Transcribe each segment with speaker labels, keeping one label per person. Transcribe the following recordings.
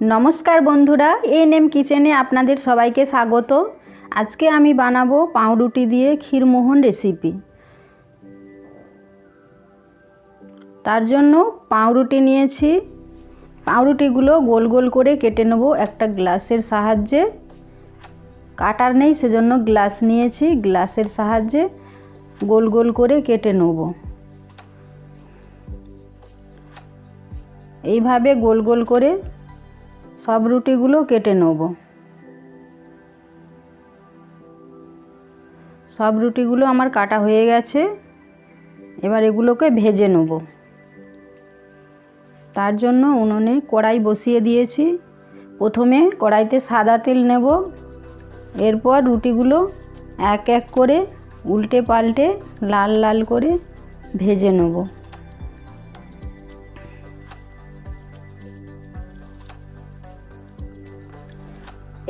Speaker 1: নমস্কার বন্ধুরা N M কিচেনে আপনাদের সবাইকে স্বাগত। আজকে আমি বানাবো পাউরুটি দিয়ে ক্ষীরমোহন রেসিপি। তার জন্য পাউরুটি নিয়েছি। পাউরুটিগুলো গোল গোল করে কেটে নেব একটা গ্লাসের সাহায্যে। কাটার নেই, সেজন্য গ্লাস নিয়েছি, গ্লাসের সাহায্যে গোল গোল করে কেটে নেব। এইভাবে গোল গোল করে সব রুটিগুলো কেটে নেব। সব রুটিগুলো আমার কাটা হয়ে গেছে। এবার এগুলোকে ভেজে নেব। তার জন্য উনুনে কড়াই বসিয়ে দিয়েছি। প্রথমে কড়াইতে সাদা তেল নেব। এরপর রুটিগুলো এক এক করে উল্টে পাল্টে লাল লাল করে ভেজে নেব।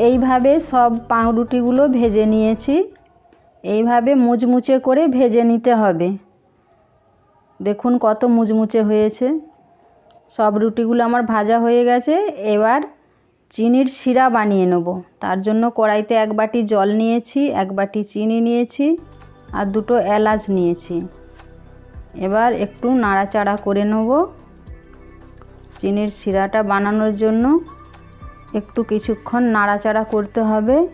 Speaker 1: এইভাবে সব পাউরুটিগুলো ভেজে নিয়েছি। এইভাবে মুচমুচে করে ভেজে নিতে হবে। দেখুন কত মুচমুচে হয়েছে। সব রুটিগুলো আমার ভাজা হয়ে গেছে। এবার চিনির শিরা বানিয়ে নেব। তার জন্য কড়াইতে এক বাটি জল নিয়েছি, এক বাটি চিনি নিয়েছি আর দুটো এলাচ নিয়েছি। এবার একটু নাড়াচাড়া করে নেব। চিনির শিরাটা বানানোর জন্য একটু কিছুক্ষণ নাড়াচাড়া করতে হবে।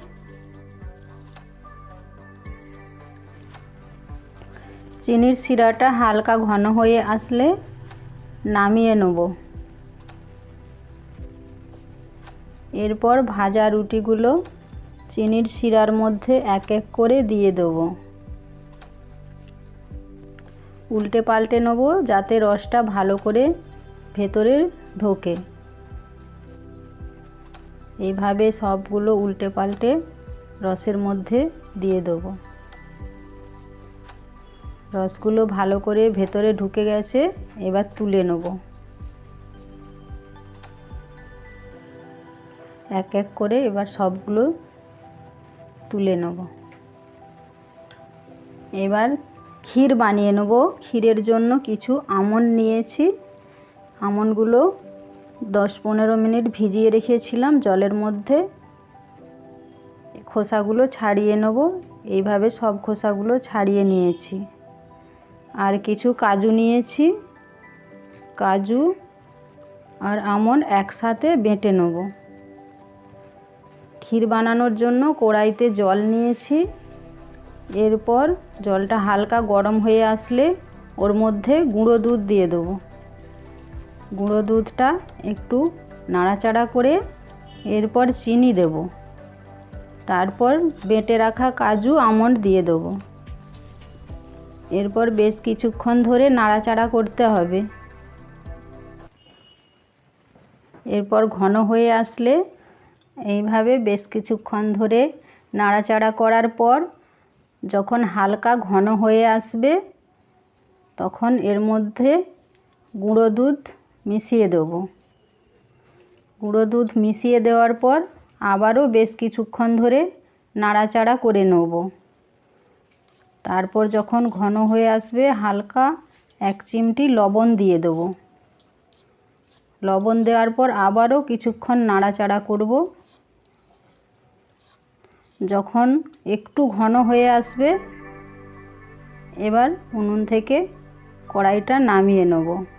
Speaker 1: চিনির শিরাটা হালকা ঘন হয়ে আসলে নামিয়ে নেব। এরপর ভাজা রুটিগুলো চিনির শিরার মধ্যে এক এক করে দিয়ে দেবো। উল্টে পাল্টে নেব যাতে রসটা ভালো করে ভেতরে ঢোকে। এইভাবে সবগুলো উল্টে পাল্টে রসের মধ্যে দিয়ে দেবো। রসগুলো ভালো করে ভেতরে ঢুকে গেছে, এবার তুলে নেব। এক এক করে এবার সবগুলো তুলে নেব। এবার ক্ষীর বানিয়ে নেব। ক্ষীরের জন্য কিছু আমন্ড নিয়েছি। আমন্ডগুলো দশ পনেরো মিনিট ভিজিয়ে রেখেছিলাম জলের মধ্যে। খোসাগুলো ছাড়িয়ে নেব। এইভাবে সব খোসাগুলো ছাড়িয়ে নিয়েছি। আর কিছু কাজু নিয়েছি। কাজু আর আমন একসাথে বেটে নেব। ক্ষীর বানানোর জন্য কড়াইতে জল নিয়েছি। এরপর জলটা হালকা গরম হয়ে আসলে ওর মধ্যে গুঁড়ো দুধ দিয়ে দেবো। গুঁড়ো দুধটা একটু নাড়াচাড়া করে এরপর চিনি দেব। তারপর বেটে রাখা কাজু আমন্ড দিয়ে দেবো। এরপর বেশ কিছুক্ষণ ধরে নাড়াচাড়া করতে হবে। এরপর ঘন হয়ে আসলে এইভাবে বেশ কিছুক্ষণ ধরে নাড়াচাড়া করার পর যখন হালকা ঘন হয়ে আসবে, তখন এর মধ্যে গুঁড়ো দুধ মিশিয়ে দেব। গুঁড়ো দুধ মিশিয়ে দেওয়ার পর আবারও বেশ কিছুক্ষণ ধরে নাড়াচাড়া করে নেব। তারপর যখন ঘন হয়ে আসবে, হালকা এক চিমটি লবণ দিয়ে দেব। লবণ দেওয়ার পর আবারও কিছুক্ষণ নাড়াচাড়া করব। যখন একটু ঘন হয়ে আসবে, এবার উনুন থেকে কড়াইটা নামিয়ে নেব।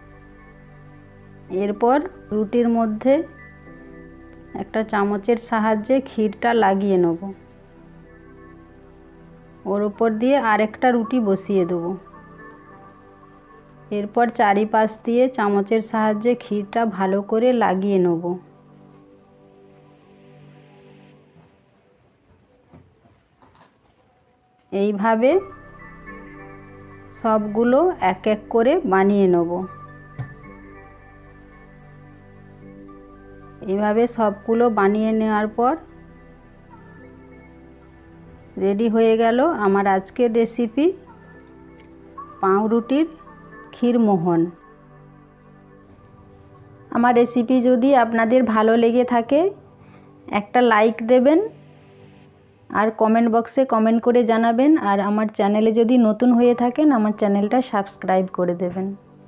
Speaker 1: এরপর রুটির মধ্যে একটা চামচের সাহায্যে ক্ষীরটা লাগিয়ে নেব। ওর উপর দিয়ে আরেকটা রুটি বসিয়ে দেবো। এরপর চারিপাশ দিয়ে চামচের সাহায্যে ক্ষীরটা ভালো করে লাগিয়ে নেব। এইভাবে সবগুলো এক এক করে বানিয়ে নেব। এইভাবে সবগুলো বানিয়ে নেওয়ার পর রেডি হয়ে গেল আমার আজকের রেসিপি পাউরুটির ক্ষীরমোহন। আমার রেসিপি যদি আপনাদের ভালো লেগে থাকে, একটা লাইক দেবেন আর কমেন্ট বক্সে কমেন্ট করে জানাবেন আর আমার চ্যানেলে যদি নতুন হয়ে থাকেন, আমার চ্যানেলটা সাবস্ক্রাইব করে দেবেন।